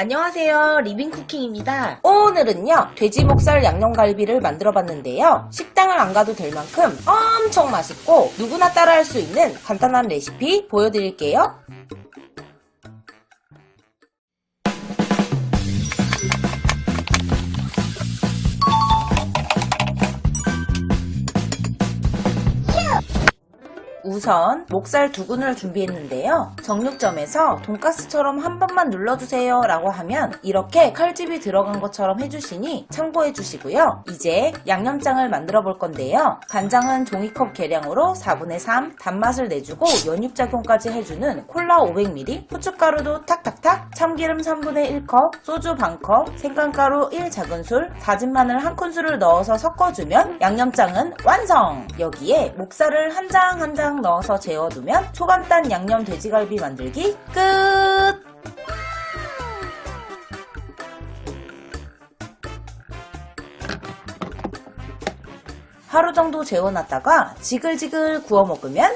안녕하세요. 리빙쿠킹입니다. 오늘은요, 돼지 목살 양념갈비를 만들어 봤는데요. 식당을 안 가도 될 만큼 엄청 맛있고 누구나 따라할 수 있는 간단한 레시피 보여드릴게요. 우선 목살 두근을 준비했는데요. 정육점에서 돈가스처럼 한 번만 눌러주세요 라고 하면 이렇게 칼집이 들어간 것처럼 해주시니 참고해 주시고요. 이제 양념장을 만들어 볼 건데요. 간장은 종이컵 계량으로 4분의 3, 단맛을 내주고 연육작용까지 해주는 콜라 500ml, 후춧가루도 탁탁탁, 참기름 3분의 1컵, 소주 반컵, 생강가루 1 작은술, 다진 마늘 한 큰술을 넣어서 섞어주면 양념장은 완성! 여기에 목살을 한 장 한장 넣어서 재워두면 초간단 양념 돼지갈비 만들기 끝! 하루 정도 재워놨다가 지글지글 구워 먹으면